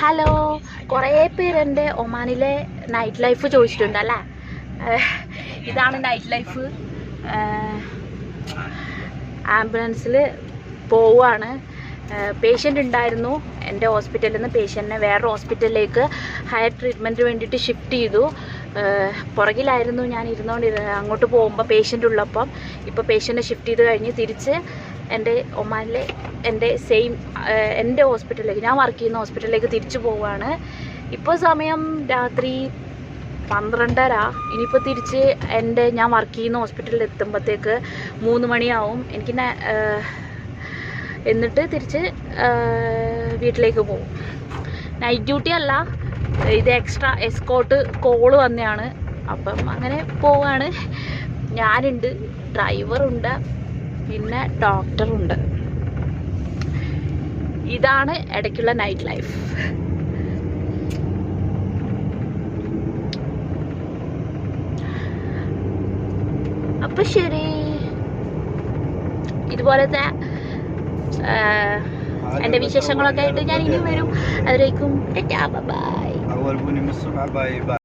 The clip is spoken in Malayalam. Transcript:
ഹലോ. കുറേ പേര് എന്റെ ഒമാനിലെ നൈറ്റ് ലൈഫ് ചോദിച്ചിട്ടുണ്ട് അല്ലേ ഇതാണ് നൈറ്റ് ലൈഫ് ആംബുലൻസിൽ പോവുകയാണ്. പേഷ്യന്റ് ഉണ്ടായിരുന്നു. എന്റെ ഹോസ്പിറ്റലിൽ നിന്ന് പേഷ്യന്റിനെ വേറെ ഹോസ്പിറ്റലിലേക്ക് ഹയർ ട്രീറ്റ്മെന്റിന് വേണ്ടിയിട്ട് ഷിഫ്റ്റ് ചെയ്തു. പുറകിലായിരുന്നു ഞാൻ ഇരുന്നുകൊണ്ടിരുന്നത് അങ്ങോട്ട് പോകുമ്പോൾ പേഷ്യന്റ് ഉള്ളപ്പം ഇപ്പോൾ പേഷ്യന്റിനെ ഷിഫ്റ്റ് ചെയ്ത് കഴിഞ്ഞ് തിരിച്ച് എന്റെ ഒമാനിലെ എന്റെ സെയിം എന്റെ ഹോസ്പിറ്റലിലേക്ക് ഞാൻ വർക്ക് ചെയ്യുന്ന ഹോസ്പിറ്റലിലേക്ക് തിരിച്ചു പോവുകയാണ് ഇപ്പോൾ സമയം രാത്രി പന്ത്രണ്ടര. ഇനിയിപ്പോൾ തിരിച്ച് എന്റെ ഞാൻ വർക്ക് ചെയ്യുന്ന ഹോസ്പിറ്റലിൽ എത്തുമ്പോഴത്തേക്ക് മൂന്ന് മണിയാവും. എനിക്ക് എന്നിട്ട് തിരിച്ച് വീട്ടിലേക്ക് പോകും. നൈറ്റ് ഡ്യൂട്ടി അല്ല ഇത് എക്സ്ട്രാ എസ്കോട്ട് കോൾ വന്നെയാണ്. അപ്പം അങ്ങനെ പോവാണ്. ഞാനുണ്ട് ഡ്രൈവറുണ്ട് പിന്നെ ഡോക്ടറുണ്ട്. ഇതാണ് ഇടയ്ക്കുള്ള നൈറ്റ് ലൈഫ് അപ്പൊ ശരി. ഇതുപോലത്തെ എന്റെ വിശേഷങ്ങളൊക്കെ ആയിട്ട് ഞാൻ ഇനി വരും. അതിലേക്കും ബൈ.